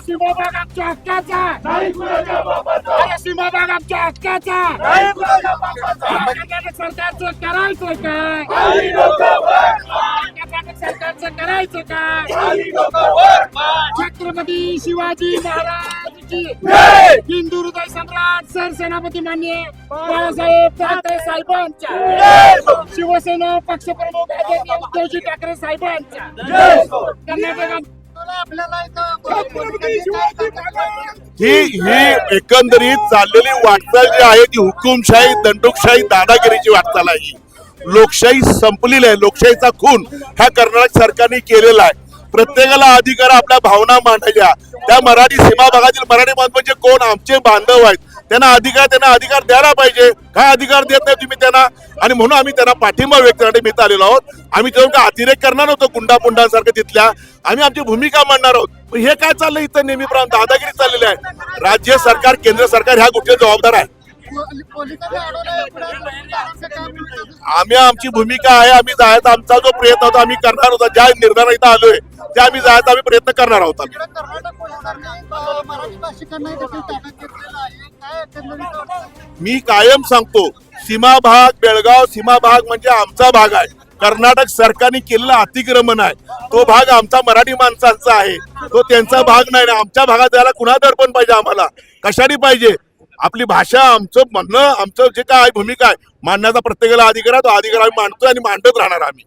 सीमाभाग आमच्या हक्काचा अरे सीमाभाग आमच्या हक्काचा सरकारचं करायचं काय सरकारचं करायचं काय छत्रपती शिवाजी हिंदू हृदय सम्राट सरसेनापती मान्य बाळासाहेब ठाकरे साहेबांच्या. शिवसेना पक्षप्रमुख उद्धवजी ठाकरे साहेबांच्या. कर्नाटक ही ही एकंदरीत चाललेली वाटचाल जी आहे ती हुकुमशाही दंडुकशाही दादागिरीची वाटचाल आहे ही. लोकशाही संपलेली आहे. लोकशाहीचा खून ह्या कर्नाटक सरकारने केलेला आहे. प्रत्येकाला अधिकार आपल्या भावना मांडायच्या त्या मराठी सीमा भागातील मराठी महत्त्वाचे म्हणजे कोण? आमचे बांधव आहेत. त्यांना अधिकार त्यांना अधिकार द्यायला पाहिजे. काय अधिकार देत नाही तुम्ही त्यांना? आणि म्हणून आम्ही त्यांना पाठिंबा व्यक्त करण्यासाठी मी आलेलो आहोत. आम्ही तेव्हा काय अतिरेक करणार होतो गुंडापुंडांसारखं तिथल्या. आम्ही आमची भूमिका मांडणार आहोत. पण हे काय चाललंय इथं नेहमीप्रमाणे? दादागिरी चाललेली आहे. राज्य सरकार केंद्र सरकार ह्या गोष्टीला जबाबदार आहे. आम्ही आमची भूमिका आहे आम्ही जायचा आमचा जो प्रयत्न होता आम्ही करणार होता. ज्या निर्धारा इथं आलोय त्या आम्ही जायचा आम्ही प्रयत्न करणार आहोत आम्ही. मी कायम सांगतो सीमा भाग बेळगाव सीमा भाग म्हणजे आमचा भाग आहे. कर्नाटक सरकारने केलेलं अतिक्रमण आहे. तो भाग आमचा मराठी माणसांचा आहे. तो त्यांचा भाग नाही. ना आमच्या भागात जायला कुणा दर्पण पाहिजे आम्हाला? कशाने पाहिजे? आपली भाषा आमचं म्हणणं आमचं जे काय भूमिका आहे मांडण्याचा प्रत्येकाला अधिकार आहे तो अधिकार आम्ही मांडतो आणि मांडत राहणार आम्ही.